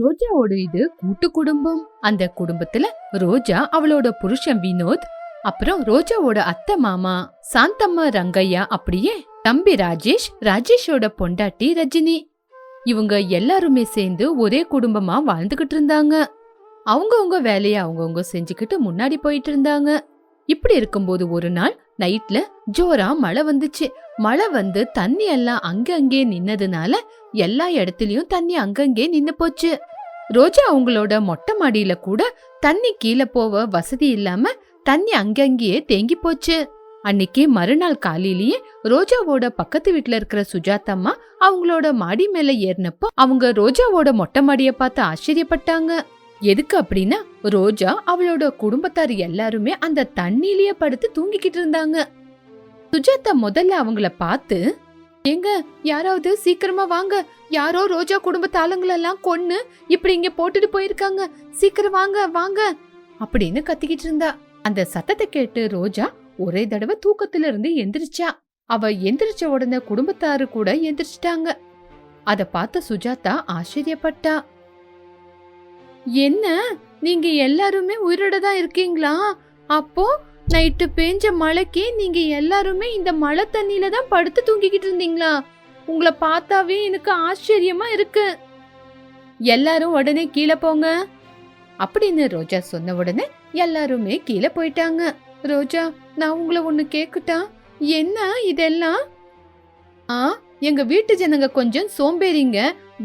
ரோஜாவோட இது கூட்டு குடும்பம். அந்த குடும்பத்துல ரோஜா அவளோட புருஷன் வினோத் அப்புறம் ரோஜாவோட அத்தை மாமா சாந்தம்மா ரங்கையா அப்படியே தம்பி ராஜேஷ் ராஜேஷோட பொண்டாட்டி ரஜினி. இவங்க எல்லாருமே சேர்ந்து ஒரே குடும்பமா வாழ்ந்துகிட்டு இருந்தாங்க. அவங்கவுங்க வேலையை அவங்கவுங்க செஞ்சுக்கிட்டு முன்னாடி போயிட்டு இருந்தாங்க. இப்படி இருக்கும்போது ஒரு நாள் நைட்ல ஜோரா மழை வந்துச்சு. மழை வந்து தண்ணி எல்லாம் அங்கங்கே நின்னதுனால எல்லா இடத்துலயும் தண்ணி அங்கங்கே நின்னு போச்சு. ரோஜா அவங்களோட மொட்டை மாடியில கூட தண்ணி கீழே போக வசதி இல்லாம தண்ணி அங்கங்கேயே தேங்கி போச்சு. அன்னைக்கு மறுநாள் காலையிலேயே ரோஜாவோட பக்கத்து வீட்ல இருக்கிற சுஜாதம்மா அவங்களோட மாடி மேல ஏறினப்போ அவங்க ரோஜாவோட மொட்டை மாடிய பார்த்து ஆச்சரியப்பட்டாங்க. எதுக்கு அப்படின்னா ரோஜா அவளோட குடும்பத்தார் எல்லாருமே அந்த தண்ணியிலேயே படுத்து தூங்கிக்கிட்டு இருந்தாங்க. சுஜாதா முதல்ல அவங்கள பார்த்து எங்க யாராவது சீக்கிரமா வாங்க. யாரோ ரோஜா குடும்பத்து ஆளுங்களெல்லாம் கொன்னு இப்படி இங்க போட்டுட்டு போயிருக்காங்க. சீக்கிரம் வாங்க வாங்க. அப்படின்னு கத்திக்கிட்டு இருந்தா. அந்த சத்தத்தை கேட்டு ரோஜா ஒரே தடவை தூக்கத்துல இருந்து எந்திரிச்சா. அவ எந்திரிச்ச உடனே குடும்பத்தாரு கூட எந்திரிச்சிட்டாங்க. அத பார்த்த சுஜாதா ஆச்சரியப்பட்டா. என்ன? நீங்க எல்லாருமே உயிரோட தான் இருக்கீங்களா? அப்போ நைட்டு பேஞ்ச மழைக்கு நீங்க எல்லாருமே இந்த மழை தண்ணியில தான் படுத்து தூங்கிக்கிட்டு இருந்தீங்களா? உங்களை பார்த்தாவே எனக்கு ஆச்சரியமா இருக்கு. எல்லாரும் உடனே கீழே போங்க. அப்படின்னு ரோஜா சொன்ன உடனே எல்லாருமே கீழே போயிட்டாங்க. ரோஜா நான் உங்களை ஒன்னு கேக்குட்டா? என்ன இதெல்லாம்? ஆ? எங்க வீட்டு ஜனங்க கொஞ்சம் சோம்பேறிங்க.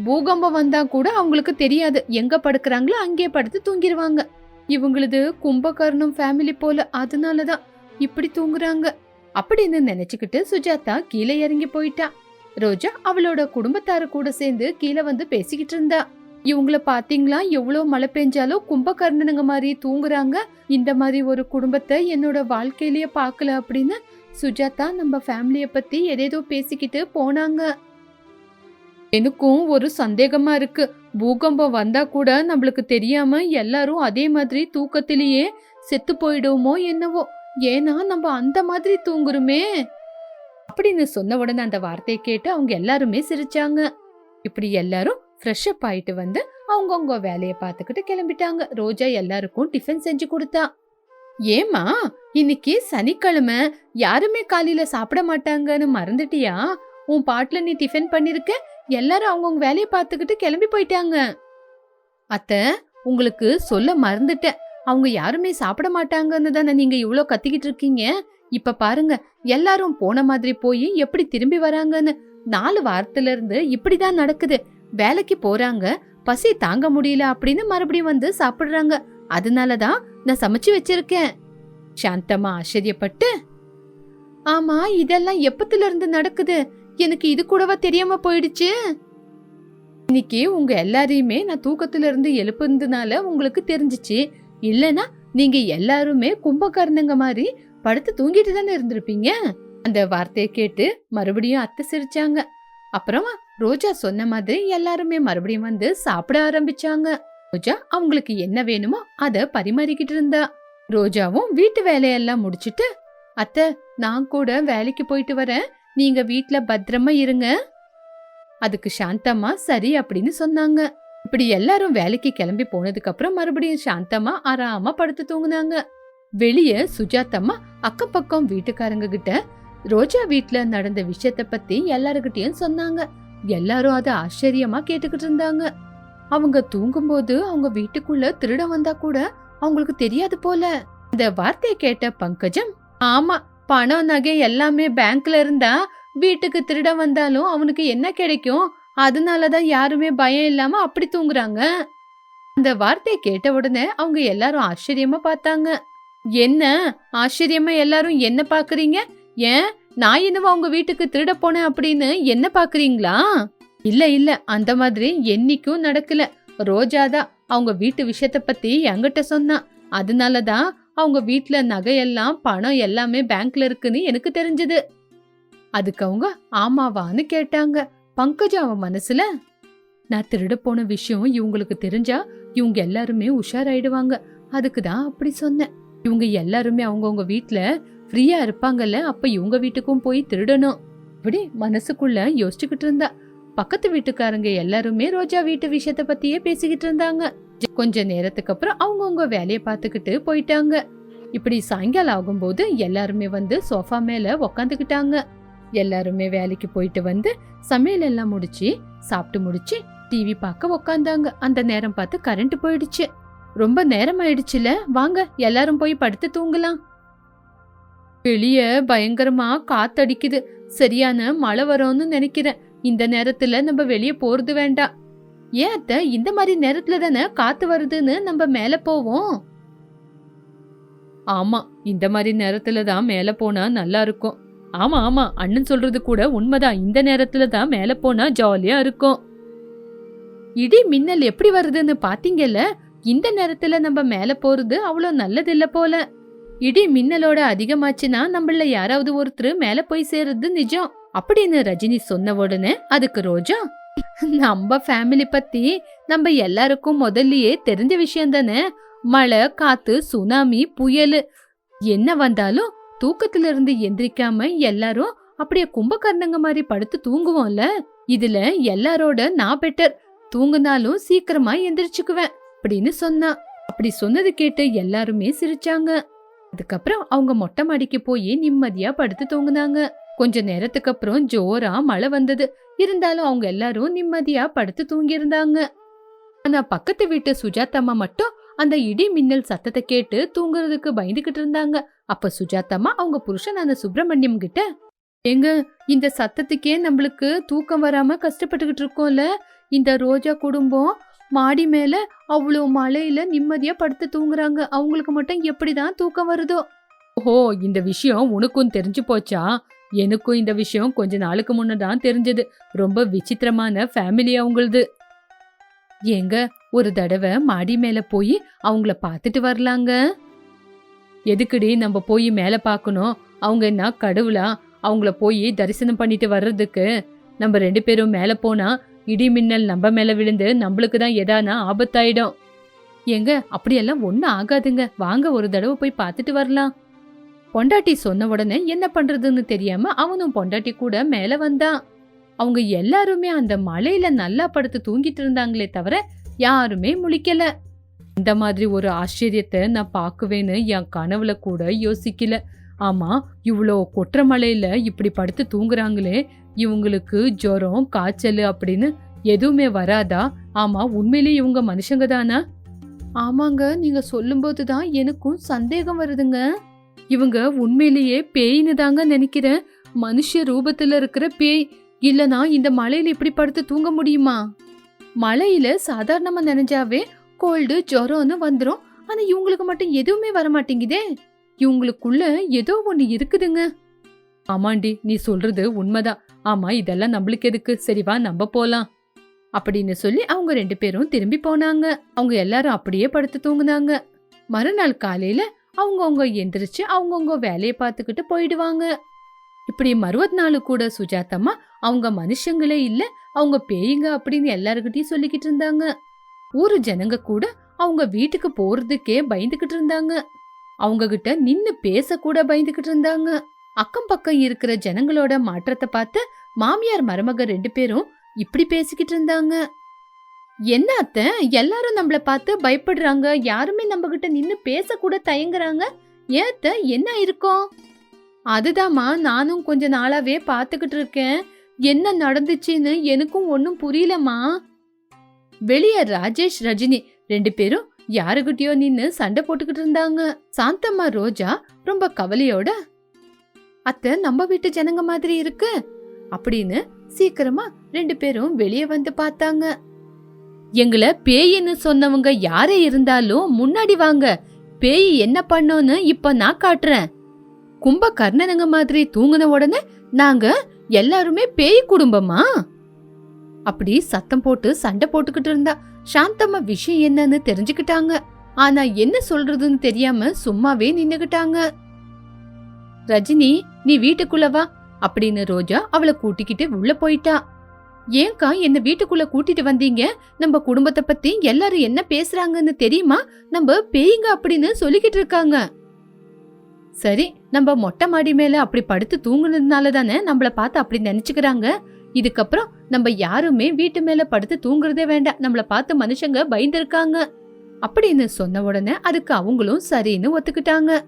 பூகம்பம் வந்தா கூட அவங்களுக்கு தெரியாது. எங்க படுக்கிறாங்களோ அங்கே படுத்து தூங்கிடுவாங்க இவங்களது கும்பகர்ணம் ஃபேமிலி போல அதனாலதான் இப்படி தூங்குறாங்க. அப்படின்னு நினைச்சுக்கிட்டு சுஜாதா கீழே இறங்கி போயிட்டா. ரோஜா அவளோட குடும்பத்தாரு கூட சேர்ந்து கீழே வந்து பேசிக்கிட்டு இருந்தா. இவங்கள பாத்தீங்களா? எவ்வளவு மழை பெஞ்சாலும் கும்பகர்ணனுங்க மாதிரி தூங்குறாங்க. இந்த மாதிரி ஒரு குடும்பத்தை என்னோட வாழ்க்கையிலேயே பார்க்கல அப்படின்னு சுஜாதா நம்ம ஃபேமிலியை பத்தி எதேதோ பேசிக்கிட்டு போனாங்க. எனக்கும் ஒரு சந்தேகமா இருக்கு. பூகம்பம் வந்தா கூட நம்மளுக்கு தெரியாம எல்லாரும் அதே மாதிரி தூக்கத்திலேயே செத்து போயிடுவோமோ என்னவோ. ஏன்னா நம்ம அந்த மாதிரி தூங்குறோமே. அப்படின்னு சொன்ன உடனே அந்த வார்த்தையை கேட்டு அவங்க எல்லாருமே சிரிச்சாங்க. இப்படி எல்லாரும் ஃப்ரெஷ் அப் ஆயிட்டு வந்து அவங்கவுங்க வேலையை பார்த்துக்கிட்டு கிளம்பிட்டாங்க. ரோஜா எல்லாருக்கும் டிஃபன் செஞ்சு கொடுத்தா. ஏமா இன்னைக்கு சனிக்கிழமை யாருமே காலையில சாப்பிட மாட்டாங்கன்னு மறந்துட்டியா? உன் பாட்டுல நீ டிஃபன் பண்ணிருக்க எல்லாரும் அவங்கவுங்க வேலையை பார்த்துக்கிட்டு கிளம்பி போயிட்டாங்க. அத்த உங்களுக்கு சொல்ல மறந்துட்டேன். அவங்க யாருமே சாப்பிட மாட்டாங்கன்னு தானே நீங்க இவ்வளோ கத்திக்கிட்டு இருக்கீங்க? இப்ப பாருங்க எல்லாரும் போன மாதிரி போய் எப்படி திரும்பி வராங்கன்னு. நாலு வாரத்துல இருந்து இப்படிதான் நடக்குது. வேலைக்கு போறாங்க பசி தாங்க முடியல அப்படின்னு மறுபடியும் வந்து சாப்பிடுறாங்க. அதனாலதான் நான் சமைச்சு வச்சிருக்கேன். சாந்தமா ஆச்சரியப்பட்டு ஆமா இதெல்லாம் எப்பத்துல இருந்து நடக்குது? எனக்கு இது கூடவா தெரியாம போயிடுச்சு? இன்னைக்கு உங்க எல்லாரையுமே நான் தூக்கத்துல இருந்து எழுப்புனதுனால உங்களுக்கு தெரிஞ்சிச்சு. இல்லனா நீங்க எல்லாருமே கும்பகர்ணங்க மாதிரி படுத்து தூங்கிட்டு தானே இருந்திருப்பீங்க? அந்த வார்த்தையை கேட்டு மறுபடியும் அத்தை சிரிச்சாங்க. அப்புறமா ரோஜா சொன்ன மாதிரி எல்லாருமே மறுபடியும் வந்து சாப்பிட ஆரம்பிச்சாங்க. ரோஜா அவங்களுக்கு என்ன வேணுமோ அத பரிமாறிக்கிட்டு இருந்தா. ரோஜாவும் வீட்டு வேலையெல்லாம் முடிச்சிட்டு அத்தை நான் கூட வேலைக்கு போயிட்டு வரேன். நீங்க வீட்ல பத்திரமா இருங்க. அதுக்கு சாந்தம்மா சரி அப்படின்னு சொன்னாங்க. இப்படி எல்லாரும் வேலைக்கு கிளம்பி போனதுக்கு அப்புறம் மறுபடியும் சாந்தம்மா ஆறாம படுத்து தூங்குனாங்க. வெளிய சுஜாத்தம்மா அக்கம் பக்கம் வீட்டுக்காரங்க கிட்ட ரோஜா வீட்ல நடந்த விஷயத்த பத்தி எல்லாருகிட்டயும் சொன்னாங்க. எல்லாரும் அதை ஆச்சரியமா கேட்டுக்கிட்டு இருந்தாங்க. அவங்க தூங்கும்போது அவங்க வீட்டுக்குள்ள திருட வந்தா கூட அவங்களுக்கு தெரியாது போல. இந்த வார்த்தையை கேட்ட பங்கஜம் ஆமா பணம் நகை எல்லாமே பேங்க்ல இருந்தா வீட்டுக்கு திருட வந்தாலும் அவனுக்கு என்ன கிடைக்கும்? அதனாலதான் யாருமே பயம் இல்லாம அப்படி தூங்குறாங்க. அந்த வார்த்தையை கேட்ட உடனே அவங்க எல்லாரும் ஆச்சரியமா பார்த்தாங்க. என்ன? ஆச்சரியமா எல்லாரும் என்ன பாக்குறீங்க? ஏன்? நான் என்னவோ அவங்க வீட்டுக்கு திருட போனேன் அப்படின்னு என்ன பாக்குறீங்களா? இல்ல இல்ல அந்த மாதிரி என்னைக்கும் நடக்கல. ரோஜாதான் அவங்க வீட்டு விஷயத்த பத்தி என்கிட்ட சொன்னா. அதனாலதான் அவங்க வீட்ல நகையெல்லாம் பணம் எல்லாமே பேங்க்ல இருக்குன்னு எனக்கு தெரிஞ்சது. அதுக்கு அவங்க ஆமாவான்னு கேட்டாங்க. பங்கஜம் அவன் மனசுல நான் திருட போன விஷயம் இவங்களுக்கு தெரிஞ்சா இவங்க எல்லாருமே உஷாராயிடுவாங்க. அதுக்கு தான் அப்படி சொன்னேன். இவங்க எல்லாருமே அவங்கவுங்க வீட்டில் ஃப்ரீயா இருப்பாங்கல்ல அப்ப இவங்க வீட்டுக்கும் போய் திருடணும். இப்படி மனசுக்குள்ள யோசிச்சுக்கிட்டு இருந்தா. பக்கத்து வீட்டுக்காரங்க எல்லாருமே ரோஜா வீட்டு விஷயத்த பத்தியே பேசிக்கிட்டு இருந்தாங்க. கொஞ்ச நேரத்துக்கு அப்புறம் அவங்கவுங்க வேலையை பார்த்துக்கிட்டு போயிட்டாங்க. இப்படி சாயங்காலம் ஆகும்போது எல்லாருமே வந்து சோஃபா மேல உக்காந்துக்கிட்டாங்க. எல்லாருமே வேலைக்கு போயிட்டு வந்து சமையல் எல்லாம் முடிச்சு சாப்பிட்டு முடிச்சு டிவி பார்க்க உக்காந்தாங்க. அந்த நேரம் பார்த்து கரண்ட் போயிடுச்சு. ரொம்ப நேரம் ஆயிடுச்சுல. வாங்க எல்லாரும் போய் படுத்து தூங்கலாம். வெளியே பயங்கரமா காத்தடிக்குது. சரியான மழை வரும்னு நினைக்கிறேன். இந்த நேரத்துல நம்ம வெளியே போறது வேண்டாம். ஏன் அத்தை? இந்த மாதிரி நேரத்துல தானே காத்து வருதுன்னு நம்ம மேல போவோம். ஆமா இந்த மாதிரி நேரத்துல தான் மேல போனா நல்லா இருக்கும். ஆமா ஆமா அண்ணன் சொல்றது கூட உண்மைதான். இந்த நேரத்துல தான் மேல போனா ஜாலியா இருக்கும். இடி மின்னல் எப்படி வருதுன்னு பாத்தீங்கல்ல? இந்த நேரத்துல நம்ம மேல போறது அவ்வளோ நல்லது இல்ல போல. இடி மின்னலோட அதிகமாச்சுன்னா நம்மள யாராவது ஒருத்தர் மேல போய் சேர்றது நிஜம். அப்படின்னு ரஜினி சொன்ன உடனே அதுக்கு ரோஜா நம்ம ஃபேமிலி பத்தி நம்ம எல்லாருக்கும் முதல்லயே தெரிஞ்ச விஷயம் தானே? மழை காத்து சுனாமி புயல். என்ன வந்தாலும் தூக்கத்துல இருந்து எந்திரிக்காம எல்லாரும் அப்படியே கும்பகர்ணங்க மாதிரி படுத்து தூங்குவோம்ல? இதுல எல்லாரோட நான் பெட்டர் தூங்குனாலும் சீக்கிரமா எந்திரிச்சுக்குவேன் அப்படின்னு சொன்னா. அப்படி சொன்னது கேட்டு எல்லாருமே சிரிச்சாங்க. அதுக்கப்புறம் அவங்க மொட்டை மாடிக்கு போய் நிம்மதியா படுத்து தூங்குனாங்க. கொஞ்ச நேரத்துக்கு அப்புறம் ஜோரா மழை வந்தது. இருந்தாலும் அவங்க எல்லாரும் நிம்மதியா படுத்து தூங்கி இருந்தாங்க ஆனா பக்கத்து வீட்டு சுஜாத்தம்மா மட்டும் அந்த இடி மின்னல் சத்தத்தை கேட்டு தூங்குறதுக்கு பயந்துகிட்டு இருந்தாங்க. அப்ப சுஜாதாமா அவங்க புருஷனான சுப்பிரமணியம் கிட்ட எங்க இந்த சத்தத்துக்கே நம்மளுக்கு தூக்கம் வராம கஷ்டப்பட்டுக்கிட்டு இருக்கோம்ல? இந்த ரோஜா குடும்பம் மாடி மேல அவ்வளோ மழையில நிம்மதியா படுத்து தூங்குறாங்க. அவங்களுக்கு மட்டும் எப்படிதான் தூக்கம் வருதோ? ஓஹோ இந்த விஷயம் உனக்கும் தெரிஞ்சு போச்சா? எனக்கும் இந்த விஷயம் கொஞ்ச நாளுக்கு முன்ன தான் தெரிஞ்சது. ரொம்ப விசித்திரமான ஃபேமிலி அவங்களது ஏங்க ஒரு தடவை மாடி மேல போய் அவங்கள பார்த்துட்டு வரலாங்க? எதுக்குடி நம்ம போய் மேல பார்க்கணும் அவங்க என்ன கடவுளா? அவங்கள போய் தரிசனம் பண்ணிட்டு வர்றதுக்கு. நம்ம ரெண்டு பேரும் மேல போனா இடி மின்னல் நம்ம மேல விழுந்து நம்மளுக்கு தான் எதானா ஆபத்தாயிடும். ஏங்க அப்படியெல்லாம் ஒன்றும் ஆகாதுங்க. வாங்க ஒரு தடவை போய் பார்த்துட்டு வரலாம். பொண்டாட்டி சொன்ன உடனே என்ன பண்றதுன்னு தெரியாம அவனும் பொண்டாட்டி கூட மேல வந்தான். அவங்க எல்லாருமே அந்த மலையில நல்லா படுத்து தூங்கிட்டு இருந்தாங்களே தவிர யாருமே முழிக்கல. இந்த மாதிரி ஒரு ஆச்சரியத்தை நான் பார்க்குவேன்னு என் கனவுல கூட யோசிக்கல. ஆமா இவ்வளோ கொற்ற மலையில இப்படி படுத்து தூங்குறாங்களே இவங்களுக்கு ஜுரம் காய்ச்சல் அப்படின்னு எதுவுமே வராதா? ஆமா உண்மையிலேயே இவங்க மனுஷங்க தானா ஆமாங்க நீங்க சொல்லும்போது தான் எனக்கும் சந்தேகம் வருதுங்க. இவங்க உண்மையிலேயே பேய்னு தாங்க நினைக்கிறேன். மனுஷ ரூபத்துல இருக்கிற பேய். இல்லனா இந்த மலையில இப்படி படுத்து தூங்க முடியுமா? மலையில சாதாரணமா நினைஞ்சாவே கோல்டு ஜுரம்னு வந்துரும். ஆனா இவங்களுக்கு மட்டும் எதுவுமே வர மாட்டேங்குதே இவங்களுக்குள்ள ஏதோ ஒண்ணு இருக்குதுங்க. ஆமாண்டி நீ சொல்றது உண்மைதான். ஆமா இதெல்லாம் நம்மளுக்கு எதுக்கு? சரிவா நம்ம போலாம். அப்படின்னு சொல்லி அவங்க ரெண்டு பேரும் திரும்பி போனாங்க. அவங்க எல்லாரும் அப்படியே படுத்து தூங்குனாங்க. மறுநாள் காலையில அவங்கவுங்க எந்திரிச்சு அவங்கவுங்க வேலையை பார்த்துக்கிட்டு போயிடுவாங்க. இப்படி மறுபத்தி நாள் கூட சுஜாதம்மா அவங்க மனுஷங்களே இல்லை அவங்க பேயுங்க அப்படின்னு எல்லாருக்கிட்டையும் சொல்லிக்கிட்டு இருந்தாங்க. ஊர் ஜனங்க கூட அவங்க வீட்டுக்கு போறதுக்கே பயந்துகிட்டு இருந்தாங்க. அவங்க கிட்ட நின்னு பேச கூட பயந்துகிட்டு இருந்தாங்க. அக்கம் பக்கம் இருக்கிற ஜனங்களோட மாற்றத்தை பார்த்து மாமியார் மருமக ரெண்டு பேரும் இப்படி பேசிக்கிட்டு இருந்தாங்க. என்ன அத்தை? எல்லாரும் நம்மள பார்த்து பயப்படுறாங்க. யாருமே நம்ம கிட்ட நின்னு பேச கூட தயங்குறாங்க. ஏன் அத்தை? என்ன இருக்கும் அதுதாம்மா நானும் கொஞ்ச நாளாவே பார்த்துக்கிட்டு இருக்கேன். என்ன நடந்துச்சுன்னு எனக்கும் ஒன்றும் புரியலம்மா. வெளியே ராஜேஷ் ரஜினி ரெண்டு பேரும் யாருகிட்டயோ நின்னு சண்டை போட்டுக்கிட்டு இருந்தாங்க. சாந்தம்மா ரோஜா ரொம்ப கவலையோட அத்தை நம்ம வீட்டு ஜனங்க மாதிரி இருக்கு? அப்படின்னு சீக்கிரமா ரெண்டு பேரும் வெளியே வந்து பார்த்தாங்க. எங்களை பேயின்னு சொன்னவங்க யாரே இருந்தாலும் முன்னாடி வாங்க. பேய் என்ன பண்ணோன்னு இப்ப நான் காட்டுறேன். கும்ப கர்ணனுங்க மாதிரி தூங்கின உடனே நாங்க எல்லாருமே பேய் குடும்பமா? அப்படி சத்தம் போட்டு சண்டை போட்டுக்கிட்டு இருந்தா சாந்தம்மா விஷயம் என்னன்னு தெரிஞ்சுக்கிட்டாங்க. ஆனா என்ன சொல்றதுன்னு தெரியாம சும்மாவே நின்னுகிட்டாங்க ரஜினி நீ வீட்டுக்குள்ள வா அப்படின்னு ரோஜா அவளை கூட்டிக்கிட்டு உள்ள போயிட்டா. ஏன்க்கா என்ன வீட்டுக்குள்ள கூட்டிட்டு வந்தீங்க? நம்ம குடும்பத்தை பத்தி எல்லாரும் என்ன பேசுறாங்கன்னு தெரியுமா? நம்ம பேய்ங்க அப்படின்னு சொல்லிக்கிட்டு இருக்காங்க. சரி நம்ம மொட்டை மாடி மேல அப்படி படுத்து தூங்குனதுனால தானே நம்மள பார்த்து அப்படி நினைச்சுக்கிறாங்க? இதுக்கப்புறம் நம்ம யாருமே வீட்டு மேல படுத்து தூங்குறதே வேண்டாம். நம்மள பார்த்து மனுஷங்க பயந்துருக்காங்க. அப்படின்னு சொன்ன உடனே அதுக்கு அவங்களும் சரின்னு ஒத்துக்கிட்டாங்க.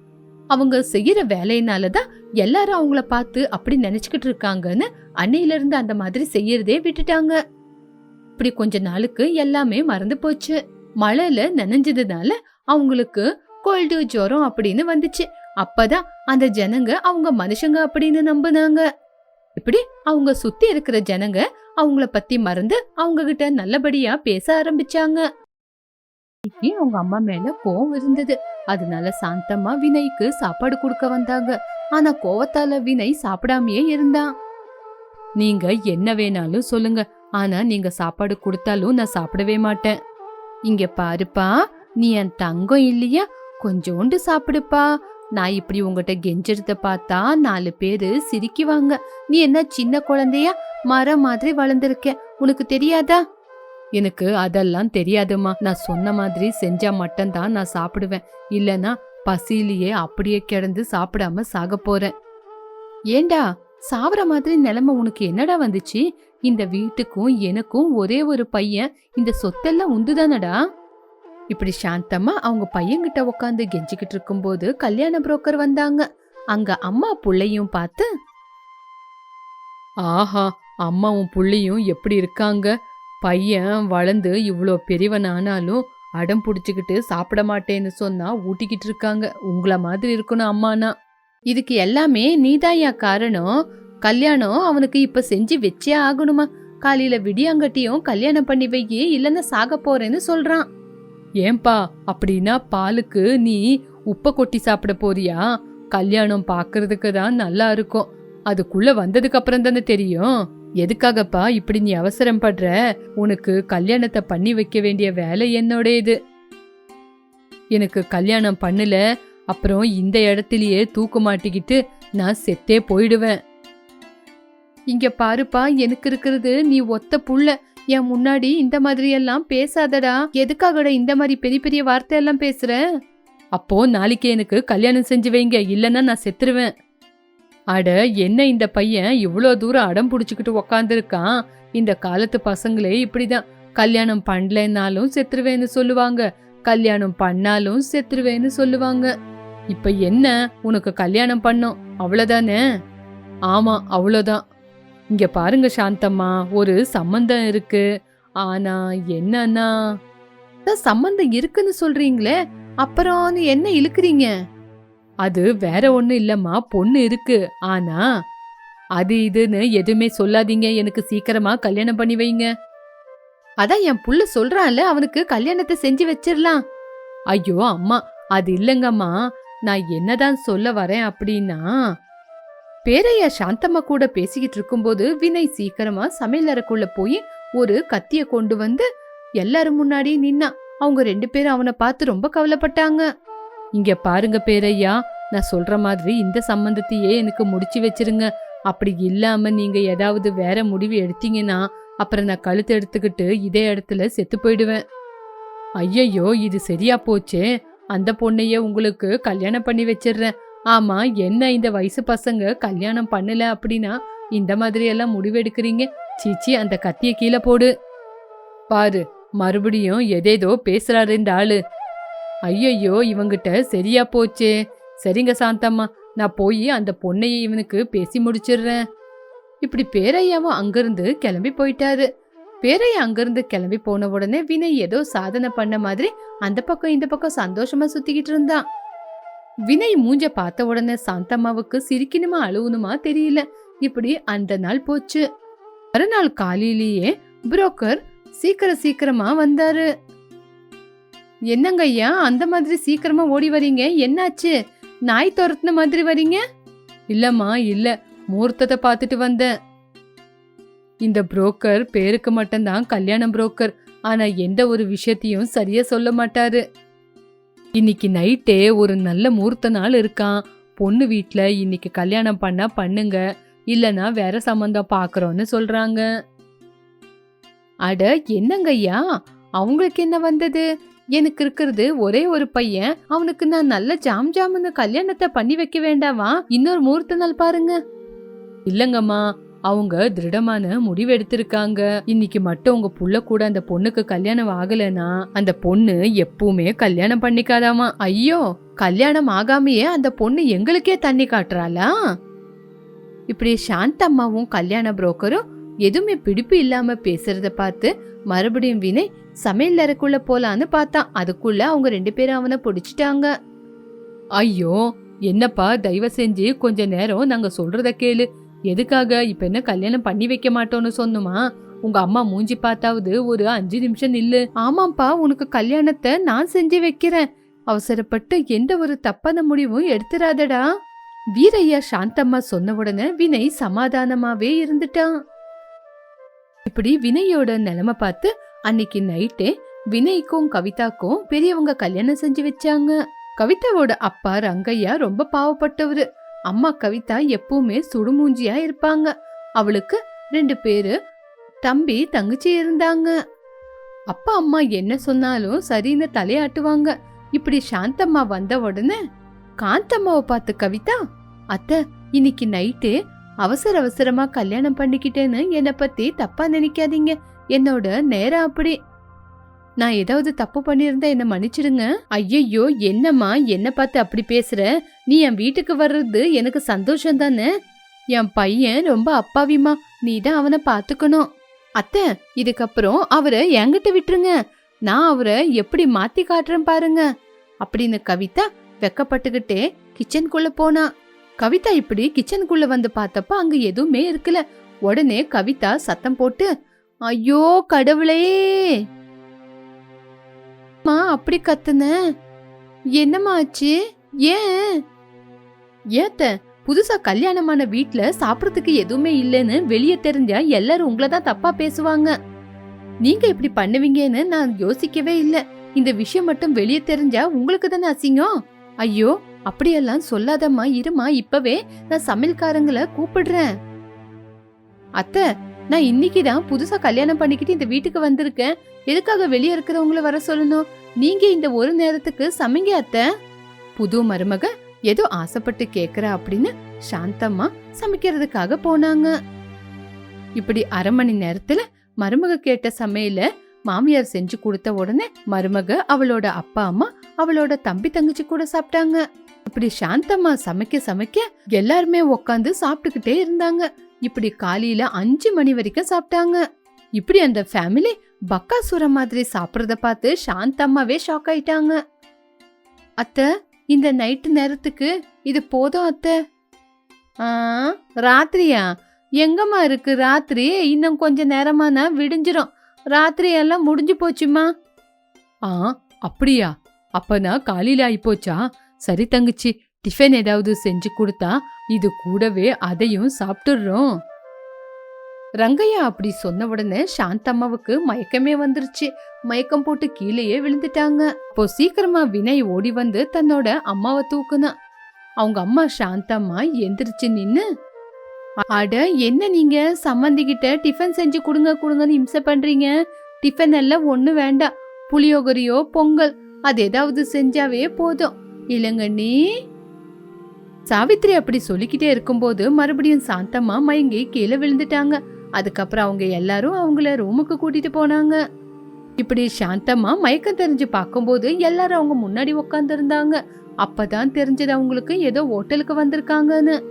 அவங்க செய்யற வேலையினாலதான் எல்லாரும் அவங்கள பார்த்து அப்படி நினைச்சுக்கிட்டு இருக்காங்கன்னு அன்னையிலிருந்து அந்த மாதிரி செய்யறதே விட்டுட்டாங்க. இப்படி கொஞ்ச நாளுக்கு எல்லாமே மறந்து போச்சு. மழையில நனைஞ்சதுனால அவங்களுக்கு கோல்டு ஜுரம் அப்படின்னு வந்துச்சு. அப்பதான் அந்த ஜனங்க அவங்க மனுஷங்க அப்படின்னு நம்புனாங்க. இப்படி அவங்க சுத்தி இருக்கிற ஜனங்க அவங்கள பத்தி மறந்து அவங்க கிட்ட நல்லபடியா பேச ஆரம்பிச்சாங்க. இன்னைக்கு அவங்க அம்மா மேல கோவம் இருந்தது. அதனால சாந்தம்மா வினய்க்கு சாப்பாடு கொடுக்க வந்தாங்க. ஆனா கோவத்தால வினய் சாப்பிடாமயே இருந்தான். நீங்க என்ன வேணாலும் சொல்லுங்க. ஆனா நீங்க சாப்பாடு கொடுத்தாலும் நான் சாப்பிடவே மாட்டேன். இங்க பாருப்பா நீ என் தங்கம் இல்லையா? கொஞ்சோண்டு சாப்பிடுப்பா. நான் இப்படி உங்ககிட்ட கெஞ்சறத பார்த்தா நாலு பேரு சிரிக்குவாங்க. நீ என்ன சின்ன குழந்தையா? மரம் மாதிரி வளர்ந்துருக்க உனக்கு தெரியாதா? எனக்கு அதெல்லாம் தெரியாதும்மா. நான் சொன்ன மாதிரி செஞ்சா மட்டும்தான் நான் சாப்பிடுவேன். இல்லனா பசியிலேயே அப்படியே கிடந்து சாப்பிடாம சாக போறேன். ஏண்டா? சாவற மாதிரி நிலைமை உனக்கு என்னடா வந்துச்சு? இந்த வீட்டுக்கும் எனக்கும் ஒரே ஒரு பையன் இந்த சொத்தெல்லாம் உந்துதானடா இப்படி சாந்தமா அவங்க பையன்கிட்ட உட்காந்து கெஞ்சிக்கிட்டு இருக்கும்போது கல்யாண புரோக்கர் வந்தாங்க. அங்க அம்மா புள்ளையும் பார்த்து ஆஹா அம்மாவும் புள்ளையும் எப்படி இருக்காங்க? பையன் வளர்ந்து இவ்வளோ பெரியவனானாலும் அடம் பிடிச்சிக்கிட்டு சாப்பிட மாட்டேன்னு சொன்னா ஊட்டிக்கிட்டு இருக்காங்க. உங்கள மாதிரி இருக்கணும் அம்மானா. இதுக்கு எல்லாமே நீதாயா காரணம். கல்யாணம் அவனுக்கு இப்ப செஞ்சு வச்சே ஆகணுமா? காலையில விடியாங்கட்டியும் கல்யாணம் பண்ணி வை இல்லைன்னா சாக போறேன்னு சொல்றான். ஏன்பா அப்படின்னா பாலுக்கு நீ உப்ப கொட்டி சாப்பிட போறியா? கல்யாணம் பாக்குறதுக்கு தான் நல்லா இருக்கும். அதுக்குள்ள வந்ததுக்கு அப்புறம் தானே தெரியும். எதுக்காகப்பா இப்படி நீ அவசரம் படுற? உனக்கு கல்யாணத்தை பண்ணி வைக்க வேண்டிய வேலை என்னோட இது எனக்கு கல்யாணம் பண்ணல அப்புறம் இந்த இடத்துலயே தூக்கு மாட்டிக்கிட்டு நான் செத்தே போயிடுவேன். இங்க பாருப்பா எனக்கு இருக்கிறது நீ ஒத்த புள்ள. என் முன்னாடி இந்த மாதிரி எல்லாம் பேசாதடா. எதுக்காகடா இந்த மாதிரி பெரிய பெரிய வார்த்தை எல்லாம் பேசுற? அப்போ நாளைக்கு எனக்கு கல்யாணம் செஞ்சு வைங்க இல்லைன்னா நான் செத்துருவேன். அட என்ன இந்த பையன்? இவ்வளோ தூரம் அடம் பிடிச்சிக்கிட்டு உக்காந்துருக்கான். இந்த காலத்து பசங்களே இப்படிதான். கல்யாணம் பண்ணலைன்னாலும் செத்துருவேன்னு சொல்லுவாங்க. கல்யாணம் பண்ணாலும் செத்துருவேன்னு சொல்லுவாங்க. இப்ப என்ன? உனக்கு கல்யாணம் பண்ணோம். அவ்வளோதானே ஆமா அவ்வளோதான் இங்க பாருங்க சாந்தம்மா ஒரு சம்பந்தம் இருக்கு. ஆனா என்னன்னா? அதான் சம்பந்தம் இருக்குன்னு சொல்றீங்களே அப்புறம் என்ன இழுக்குறீங்க? அது வேற ஒண்ணு இல்லம்மா பொண்ணு இருக்கு. ஆனா அது இதுன்னு எதுவுமே சொல்லாதீங்க. எனக்கு சீக்கிரமா கல்யாணம் பண்ணி வைங்க. அதான் என் புள்ள சொல்றான்ல அவனுக்கு கல்யாணத்தை செஞ்சு வச்சிடலாம் ஐயோ அம்மா அது இல்லங்கம்மா. நான் என்னதான் சொல்ல வரேன் அப்படின்னா பேரையா சாந்தம்மா கூட பேசிக்கிட்டு இருக்கும்போது வினய் சீக்கிரமா சமையலறைக்குள்ள போய் ஒரு கத்திய கொண்டு வந்து எல்லாரும் முன்னாடி நின்னா. அவங்க ரெண்டு பேரும் அவனை பார்த்து ரொம்ப கவலைப்பட்டாங்க. இங்க பாருங்க பேரையா நான் சொல்ற மாதிரி இந்த சம்பந்தத்தையே எனக்கு முடிச்சு வச்சிருங்க. அப்படி இல்லாம நீங்க ஏதாவது வேற முடிவு எடுத்தீங்கன்னா அப்புறம் நான் கழுத்து எடுத்துக்கிட்டு இதே இடத்துல செத்து போயிடுவேன். ஐயையோ இது சரியா போச்சே. அந்த பொண்ணையே உங்களுக்கு கல்யாணம் பண்ணி வச்சிடுறேன். ஆமா என்ன இந்த வயசு பசங்க கல்யாணம் பண்ணல அப்படின்னா இந்த மாதிரி எல்லாம் முடிவெடுக்கிறீங்க சீச்சி அந்த கத்திய கீழே போடு. பாரு மறுபடியும் எதேதோ பேசுறாரு இந்த ஆளு. ஐயையோ இவங்கிட்ட சரியா போச்சே. சரிங்க சாந்தம்மா. நான் போய் அந்த பொண்ணையை இவனுக்கு பேசி முடிச்சிடுறேன். இப்படி பேரையாவும் அங்கிருந்து கிளம்பி போயிட்டாரு. பேரையா அங்கிருந்து கிளம்பி போன உடனே வினய் ஏதோ சாதனை பண்ண மாதிரி அந்த பக்கம் இந்த பக்கம் சந்தோஷமா சுத்திக்கிட்டு இருந்தான் வினய் மூஞ்ச பார்த்த உடனே சாந்தம்மாவுக்கு சிரிக்கணுமா அழுவணுமா தெரியல. இப்படி அந்த நாள் போச்சு. மறுநாள் காலையிலேயே புரோக்கர் சீக்கிரம் சீக்கிரமா வந்தாரு. என்னங்க ஐயா அந்த மாதிரி சீக்கிரமா ஓடி வரீங்க? என்னாச்சு? நாய் துரத்துன மாதிரி வரீங்க? இல்லம்மா இல்ல. முகூர்த்தத்தை பார்த்துட்டு வந்தேன். இந்த புரோக்கர் பேருக்கு மட்டும்தான் கல்யாணம் புரோக்கர் ஆனா எந்த ஒரு விஷயத்தையும் சரியா சொல்ல மாட்டாரு. இன்னைக்கு நைட்டே ஒரு நல்ல முகூர்த்த நாள் இருக்கான் பொண்ணு வீட்டில் இன்னைக்கு கல்யாணம் பண்ணா பண்ணுங்க. இல்லைன்னா வேற சம்மந்தம் பார்க்குறோன்னு சொல்றாங்க. அட என்னங்க ஐயா? அவங்களுக்கு என்ன வந்தது? எனக்கு இருக்கிறது ஒரே ஒரு பையன். அவனுக்கு நான் நல்ல ஜாம் ஜாமுன்னு கல்யாணத்தை பண்ணி வைக்க வேண்டாமா? இன்னொரு முகூர்த்த நாள் பாருங்க. இல்லங்கம்மா அவங்க திருடமான முடிவு எடுத்திருக்காங்க இன்னைக்கு மட்டும் உங்க புள்ள கூட அந்த பொண்ணுக்கு கல்யாணம் ஆகலைன்னா அந்த பொண்ணு எப்பவுமே கல்யாணம் பண்ணிக்காதாமா? ஐயோ கல்யாணம் ஆகாமையே அந்த பொண்ணு எங்களுக்கே தண்ணி காட்டுறாளா? இப்படி சாந்தம்மாவும் கல்யாண புரோக்கரும் எதுவுமே பிடிப்பு இல்லாம பேசுறத பார்த்து மறுபடியும் வினை சமையல் அறைக்குள்ள போலான்னு பார்த்தான். அதுக்குள்ள அவங்க ரெண்டு பேரும் அவனை பிடிச்சிட்டாங்க. ஐயோ என்னப்பா தயவு செஞ்சு கொஞ்ச நேரம் நாங்க சொல்றத கேளு. எதுக்காக இப்ப என்ன கல்யாணம் பண்ணி வைக்க மாட்டோம்னு சொன்னோமா? உங்க அம்மா மூஞ்சி பார்த்தாவது ஒரு அஞ்சு நிமிஷம் நில்லு. ஆமாப்பா உனக்கு கல்யாணத்தை நான் செஞ்சு வைக்கிறேன். அவசரப்பட்டு எந்த ஒரு தப்பான முடிவும் எடுத்துறாதடா. வீரையா சாந்தம்மா சொன்ன உடனே வினை சமாதானமாவே இருந்துட்டான். இப்படி வினையோட நிலைமை பார்த்து அன்னைக்கு நைட்டே வினய்க்கும் கவிதாக்கும் பெரியவங்க கல்யாணம் செஞ்சு வச்சாங்க. கவிதாவோட அப்பா ரங்கையா ரொம்ப பாவப்பட்டவரு. அம்மா கவிதா எப்பவுமே சுடுமூஞ்சியா இருப்பாங்க. அவளுக்கு ரெண்டு பேரு தம்பி தங்கச்சி இருந்தாங்க. அப்பா அம்மா என்ன சொன்னாலும் சரின்னு தலையாட்டுவாங்க. இப்படி சாந்தம்மா வந்த உடனே காந்தம்மாவை பார்த்து கவிதா அத்தை இன்னைக்கு நைட்டு அவசர அவசரமா கல்யாணம் பண்ணிக்கிட்டேன்னு என்னை பத்தி தப்பா நினைக்காதீங்க. என்னோட நேரம் அப்படி. நான் ஏதாவது தப்பு பண்ணியிருந்தா என்ன மன்னிச்சிடுங்க. ஐயையோ என்னம்மா என்ன பார்த்து அப்படி பேசுற? நீ என் வீட்டுக்கு வர்றது எனக்கு சந்தோஷம் தானே? என் பையன் ரொம்ப அப்பாவிமா நீ தான் அவனை பாத்துக்கணும் அத்தை இதுக்கப்புறம் அவரை என்கிட்ட விட்டுருங்க. நான் அவரை எப்படி மாத்தி காட்டுறேன் பாருங்க. அப்படின்னு கவிதா வெக்கப்பட்டுக்கிட்டே கிச்சனுக்குள்ள போனா. கவிதா இப்படி கிச்சனுக்குள்ள வந்து பார்த்தப்ப அங்க எதுவுமே இருக்கல. உடனே கவிதா சத்தம் போட்டு ஐயோ கடவுளே! மா அப்படி கத்துன? என்னம்மா ஆச்சு? ஏன்? ஏத்த புதுசா கல்யாணமான வீட்ல சாப்பிடறதுக்கு எதுவுமே இல்லைன்னு வெளியே தெரிஞ்சா எல்லாரும் உங்களை தான் தப்பா பேசுவாங்க. நீங்க இப்படி பண்ணுவீங்கன்னு நான் யோசிக்கவே இல்ல. இந்த விஷயம் மட்டும் வெளியே தெரிஞ்சா உங்களுக்கு தானே அசிங்கம்? ஐயோ அப்படியெல்லாம் சொல்லாதம்மா இருமா இப்பவே நான் சமையல்காரங்களை கூப்பிடுறேன். அத்தை நான் இன்னைக்கு தான் புதுசா கல்யாணம் பண்ணிக்கிட்டு இந்த வீட்டுக்கு வந்திருக்கேன். எதுக்காக வெளியே இருக்கிறவங்கள வர சொல்லணும்? நீங்க இந்த ஒரு நேரத்துக்கு சமைங்க அத்தை. புது மருமக ஏதோ ஆசைப்பட்டு கேக்குறா அப்படின்னு சாந்தம்மா சமைக்கிறதுக்காக போனாங்க. இப்படி அரை மணி நேரத்துல மருமக கேட்ட சமையல மாமியார் செஞ்சு கொடுத்த உடனே மருமக அவளோட அப்பா அம்மா அவளோட தம்பி தங்கச்சி கூட சாப்பிட்டாங்க. இப்படி சாந்தம்மா சமைக்க சமைக்க எல்லாருமே உக்காந்து சாப்பிட்டுக்கிட்டே இருந்தாங்க. இப்படி காலையில அஞ்சு மணி வரைக்கும் சாப்பிட்டாங்க. இப்படி அந்த ஃபேமிலி பக்காசுரம் மாதிரி சாப்பிட்றத பார்த்து சாந்தம்மாவே ஷாக் ஆயிட்டாங்க. அத்தை இந்த நைட்டு நேரத்துக்கு இது போதும் அத்தை? ஆ ராத்திரியா? எங்கம்மா இருக்கு? ராத்திரி இன்னும் கொஞ்ச நேரமானா விடிஞ்சிரும். ராத்திரி எல்லாம் முடிஞ்சு போச்சுமா? ஆ அப்படியா? அப்பனா காலையில ஆயிப்போச்சா? சரி தங்கச்சி டிஃபன் ஏதாவது செஞ்சு கொடுத்தா இது கூடவே அதையும் சாப்பிட்டுடுறோம் ரங்கையா அப்படி சொன்ன உடனே சாந்தம்மாவுக்கு மயக்கமே வந்துருச்சு. மயக்கம் போட்டு கீழேயே விழுந்துட்டாங்க. இப்போ சீக்கிரமா வினய் ஓடி வந்து தன்னோட அம்மாவை தூக்குனா. அவங்க அம்மா சாந்தம்மா எந்திரிச்சு நின்னு அட என்ன நீங்க? சம்மந்திக்கிட்ட டிஃபன் செஞ்சு கொடுங்க கொடுங்கன்னு இம்சை பண்றீங்க. டிஃபன் எல்லாம் ஒண்ணு வேண்டாம் புளியோகரியோ பொங்கல் அது ஏதாவது செஞ்சாவே போதும். இளங்கண்ணி சாவித்ரி அப்படி சொல்லிக்கிட்டே இருக்கும்போது மறுபடியும் சாந்தம்மா மயங்கி கீழே விழுந்துட்டாங்க. அதுக்கப்புறம் அவங்க எல்லாரும் அவங்கள ரூமுக்கு கூட்டிட்டு போனாங்க. இப்படி சாந்தம்மா மயக்கம் தெரிஞ்சு பார்க்கும்போது எல்லாரும் அவங்க முன்னாடி உட்காந்துருந்தாங்க அப்பதான் தெரிஞ்சது அவங்களுக்கு ஏதோ ஹோட்டலுக்கு வந்திருக்காங்கன்னு.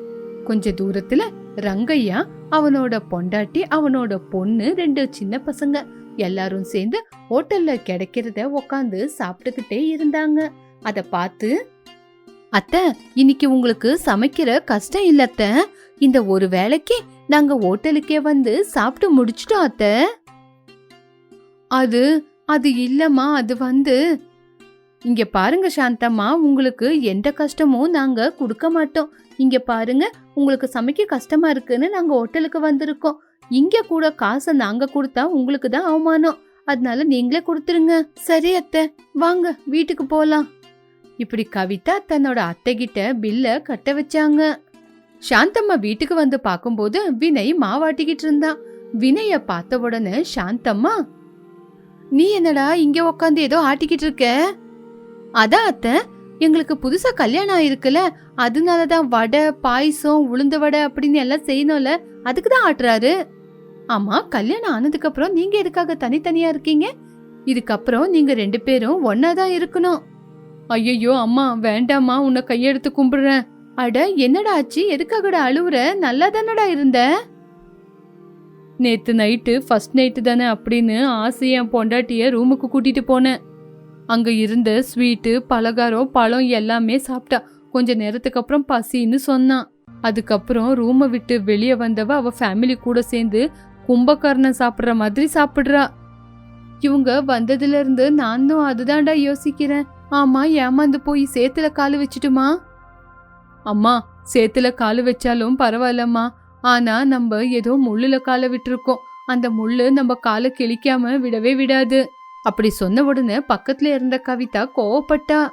கொஞ்ச தூரத்துல ரங்கையா அவனோட பொண்டாட்டி அவனோட பொண்ணு ரெண்டு சின்ன பசங்க எல்லாரும் சேர்ந்து ஹோட்டல்ல கிடைக்கிறத உக்காந்து சாப்பிட்டுக்கிட்டே இருந்தாங்க. அதை பார்த்து அத்தை இன்னைக்கு உங்களுக்கு சமைக்கிற கஷ்டம் இல்லத்த அத்தை. இந்த ஒரு வேளைக்கு நாங்க ஹோட்டலுக்கே வந்து சாப்பிட்டு முடிச்சிட்டோம் அத்தை. அது அது இல்லம்மா அது வந்து. இங்க பாருங்க சாந்தம்மா உங்களுக்கு எந்த கஷ்டமும் நாங்க கொடுக்க மாட்டோம். இங்க பாருங்க உங்களுக்கு சமைக்க கஷ்டமா இருக்குன்னு நாங்க ஹோட்டலுக்கு வந்திருக்கோம். இங்க கூட காசை நாங்க கொடுத்தா உங்களுக்கு தான் அவமானம். அதனால நீங்களே கொடுத்துருங்க. சரி அத்தை வாங்க வீட்டுக்கு போலாம். இப்படி கவிதா தன்னோட அத்தைகிட்ட பில்ல கட்ட வச்சாங்க. சாந்தம்மா வீட்டுக்கு வந்து பார்க்கும்போது வினய் மாவாட்டிக்கிட்டு இருந்தான். வினய பார்த்த உடனே சாந்தம்மா நீ என்னடா இங்க உக்காந்து ஏதோ ஆட்டிக்கிட்டு இருக்க? அதான் அத்தை எங்களுக்கு புதுசா கல்யாணம் ஆயிருக்குல்ல அதனால தான் வடை பாயசம் உளுந்த வடை அப்படின்னு எல்லாம் செய்யணும்ல அதுக்கு தான் ஆட்டுறாரு. ஆமா கல்யாணம் ஆனதுக்கு அப்புறம் நீங்க எதுக்காக தனித்தனியா இருக்கீங்க? இதுக்கப்புறம் நீங்க ரெண்டு பேரும் ஒன்னா தான் இருக்கணும். ஐயையோ அம்மா வேண்டாம்மா உன்னை கையெடுத்து கும்பிடுறேன். அட என்னடா ஆச்சு? எதுக்காகடா அழுவுற? நல்லா தானடா இருந்த? நேத்து நைட்டு ஃபர்ஸ்ட் நைட்டு தானே அப்படின்னு ஆசையை என் பொண்டாட்டிய ரூமுக்கு கூட்டிட்டு போனேன். அங்க இருந்த ஸ்வீட்டு பலகாரம் பழம் எல்லாமே சாப்பிட்டா. கொஞ்ச நேரத்துக்கு அப்புறம் பசின்னு சொன்னான் அதுக்கப்புறம் ரூமை விட்டு வெளியே வந்தவ அவ ஃபேமிலி கூட சேர்ந்து கும்பகர்ணம் சாப்பிட்ற மாதிரி சாப்பிட்றா. இவங்க வந்ததுல இருந்து நானும் அதுதான்டா யோசிக்கிறேன். ஆமா ஏமாந்து போய் சேத்துல காலு வச்சுட்டுமா? அம்மா சேத்துல காலு வச்சாலும் பரவாயில்லம்மா. ஆனா நம்ம ஏதோ முள்ளுல காலை விட்டுருக்கோம். அந்த முள்ளு நம்ம காலை கிழிக்காம விடவே விடாது. அப்படி சொன்ன உடனே பக்கத்துல இருந்த கவிதா கோவப்பட்டா.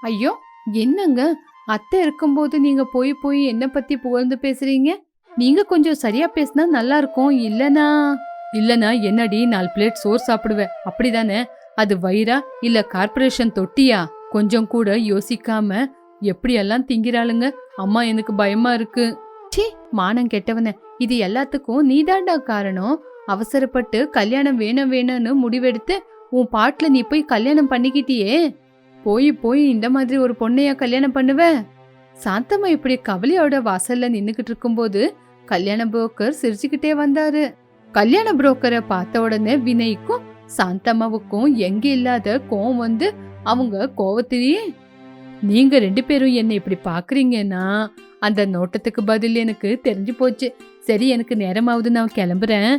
ஐயோ என்னங்க? அத்தை இருக்கும்போது நீங்க போய் போய் என்ன பத்தி புகழ்ந்து பேசுறீங்க? நீங்க கொஞ்சம் சரியா பேசினா நல்லா இருக்கும் இல்லனா? இல்லனா என்னடி நாலு பிளேட் சோறு சாப்பிடுவேன். அப்படிதானே? அது வயிறா இல்ல கார்ப்பரேஷன் தொட்டியா? கொஞ்சம் கூட யோசிக்காம எப்படியெல்லாம் திங்கிறாளுங்க? அம்மா எனக்கு பயமா இருக்கு. ச்சீ மானம் கெட்டவன. இது எல்லாத்துக்கும் நீதாண்டா காரணம்? அவசரப்பட்டு கல்யாணம் வேணும் வேணும்னு முடிவெடுத்து உன் பாட்டுல நீ போய் கல்யாணம் பண்ணிக்கிட்டியே? போய் போய் இந்த மாதிரி ஒரு பொண்ணையா கல்யாணம் பண்ணுவ? சாந்தம்மா இப்படி கவலையோட வாசல்ல நின்னுக்கிட்டு இருக்கும்போது கல்யாண புரோக்கர் சிரிச்சுக்கிட்டே வந்தாரு. கல்யாண புரோக்கரை பார்த்த உடனே வினய்க்கும் சாந்தம்மாவுக்கும் எங்க இல்லாத கோவம் வந்து அவங்க கோவத்திலேயே நீங்க ரெண்டு பேரும் என்னை இப்படி பாக்குறீங்கன்னா அந்த நோட்டத்துக்கு பதில் எனக்கு தெரிஞ்சு போச்சு. சரி எனக்கு நேரமாவது நான் கிளம்புறேன்.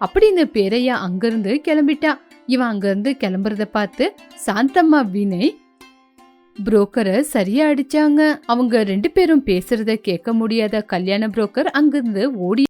அப்படின்னு பேரையா அங்கிருந்து கிளம்பிட்டா. இவன் அங்கிருந்து கிளம்புறத பார்த்து சாந்தம்மா வினை புரோக்கரை சரியா அடிச்சாங்க. அவங்க ரெண்டு பேரும் பேசுறத கேட்க முடியாத கல்யாண புரோக்கர் அங்கிருந்து ஓடி